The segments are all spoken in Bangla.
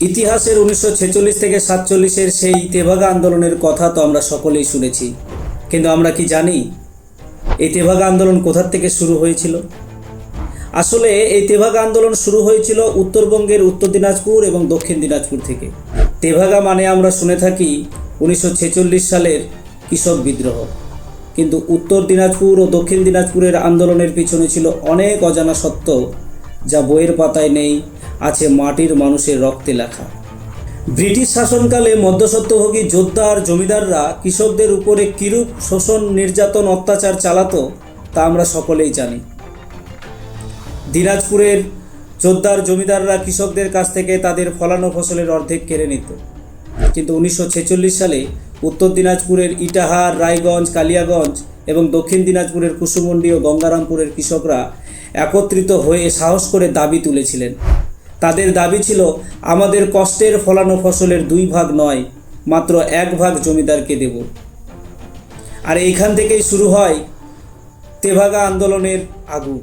ইতিহাসের উনিশশো ছেচল্লিশ থেকে সাতচল্লিশের সেই তেভাগা আন্দোলনের কথা তো আমরা সকলেই শুনেছি। কিন্তু আমরা কি জানি এই তেভাগা আন্দোলন কোথার থেকে শুরু হয়েছিল? আসলে এই তেভাগা আন্দোলন শুরু হয়েছিল উত্তরবঙ্গের উত্তর দিনাজপুর এবং দক্ষিণ দিনাজপুর থেকে। তেভাগা মানে আমরা শুনে থাকি উনিশশো ছেচল্লিশ সালের কৃষক বিদ্রোহ। কিন্তু উত্তর দিনাজপুর ও দক্ষিণ দিনাজপুরের আন্দোলনের পিছনে ছিল অনেক অজানা সত্য যা বইয়ের পাতায় নেই আছে মাটির মানুষের রক্তে লেখা। ব্রিটিশ শাসনকালে মধ্যসত্ত্বভোগী যোদ্ধা আর জমিদাররা কৃষকদের উপরে কিরূপ শোষণ, নির্যাতন, অত্যাচার চালাতো, তা আমরা সকলেই জানি। দিনাজপুরের যোদ্ধার জমিদাররা কৃষকদের কাছ থেকে তাদের ফলানো ফসলের অর্ধেক কেড়ে নিত। কিন্তু উনিশশো ছেচল্লিশ সালে উত্তর দিনাজপুরের ইটাহার, রায়গঞ্জ, কালিয়াগঞ্জ এবং দক্ষিণ দিনাজপুরের কুসুমন্ডি ও গঙ্গারামপুরের কৃষকরা একত্রিত হয়ে সাহস করে দাবি তুলেছিলেন। তাদের দাবি ছিল, আমাদের কষ্টের ফলানো ফসলের দুই ভাগ নয়, মাত্র এক ভাগ জমিদারকে দেব। আর এইখান থেকেই শুরু হয় তেভাগা আন্দোলনের আগুন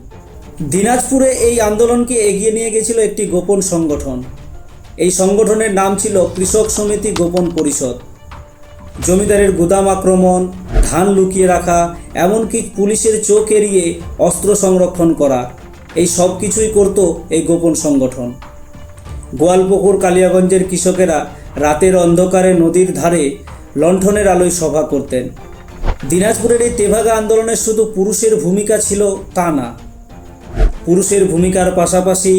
দিনাজপুরে এই আন্দোলনকে এগিয়ে নিয়ে গেছিল একটি গোপন সংগঠন। এই সংগঠনের নাম ছিল কৃষক সমিতি গোপন পরিষদ। জমিদারের গুদাম আক্রমণ, ধান লুকিয়ে রাখা, এমনকি পুলিশের চোখ এড়িয়ে অস্ত্র সংরক্ষণ করা, এই সব কিছুই করত এই গোপন সংগঠন। গোয়ালপুকুর কালিয়াগঞ্জের কৃষকেরা রাতের অন্ধকারে নদীর ধারে লণ্ঠনের আলোয় সভা করতেন। দিনাজপুরের এই তেভাগা আন্দোলনে শুধু পুরুষের ভূমিকা ছিল তা না। পুরুষের ভূমিকার পাশাপাশি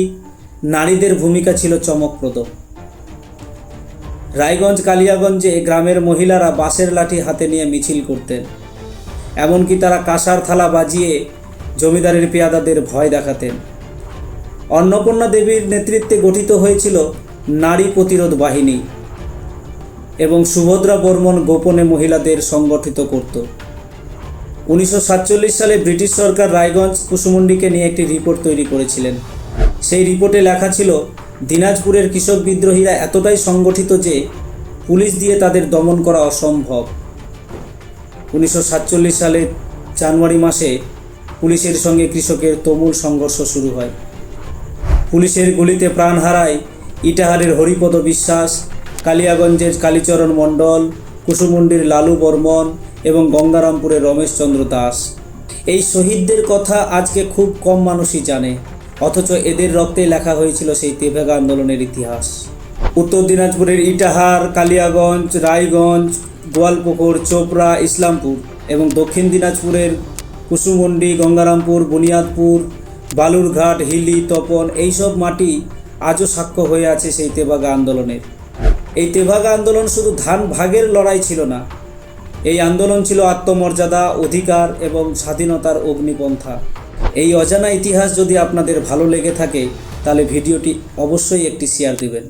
নারীদের ভূমিকা ছিল চমকপ্রদ। রায়গঞ্জ কালিয়াগঞ্জে গ্রামের মহিলারা বাঁশের লাঠি হাতে নিয়ে মিছিল করতেন। এমনকি তারা কাঁসার থালা বাজিয়ে জমিদারের পেয়াদাদের ভয় দেখাতেন। অন্নপূর্ণা দেবীর নেতৃত্বে গঠিত হয়েছিল নারী প্রতিরোধ বাহিনী এবং সুভদ্রা বর্মন গোপনে মহিলাদের সংগঠিত করত। উনিশশো সাতচল্লিশ সালে ব্রিটিশ সরকার রায়গঞ্জ কুসুমুন্ডিকে নিয়ে একটি রিপোর্ট তৈরি করেছিলেন। সেই রিপোর্টে লেখা ছিল, দিনাজপুরের কৃষক বিদ্রোহীরা এতটাই সংগঠিত যে পুলিশ দিয়ে তাদের দমন করা অসম্ভব। উনিশশো সাতচল্লিশ সালের জানুয়ারি মাসে পুলিশের সঙ্গে কৃষকের তুমুল সংঘর্ষ শুরু হয়। পুলিশের গুলিতে প্রাণ হারায় ইটাহারের হরিপদ বিশ্বাস, কালিয়াগঞ্জের কালীচরণ মণ্ডল, কুসুমুন্ডির লালু বর্মন এবং গঙ্গারামপুরের রমেশচন্দ্র দাস। এই শহীদদের কথা আজকে খুব কম মানুষই জানে, অথচ এদের রক্তে লেখা হয়েছিল সেই তেভেগা আন্দোলনের ইতিহাস। উত্তর দিনাজপুরের ইটাহার, কালিয়াগঞ্জ, রায়গঞ্জ, গোয়ালপুকুর, চোপড়া, ইসলামপুর এবং দক্ষিণ দিনাজপুরের কুসুমন্ডি, গঙ্গারামপুর, বুনিয়াদপুর বালুরঘাট, হিলি, তপন এইসব মাটি আজও সাক্ষ্য হয়ে আছে সেই তেভাগা আন্দোলনের। এই তেভাগা আন্দোলন শুধু ধান ভাগের লড়াই ছিল না, এই আন্দোলন ছিল আত্মমর্যাদা, অধিকার এবং স্বাধীনতার অগ্নিপন্থা। এই অজানা ইতিহাস যদি আপনাদের ভালো লেগে থাকে, তাহলে ভিডিওটি অবশ্যই একটি শেয়ার দেবেন।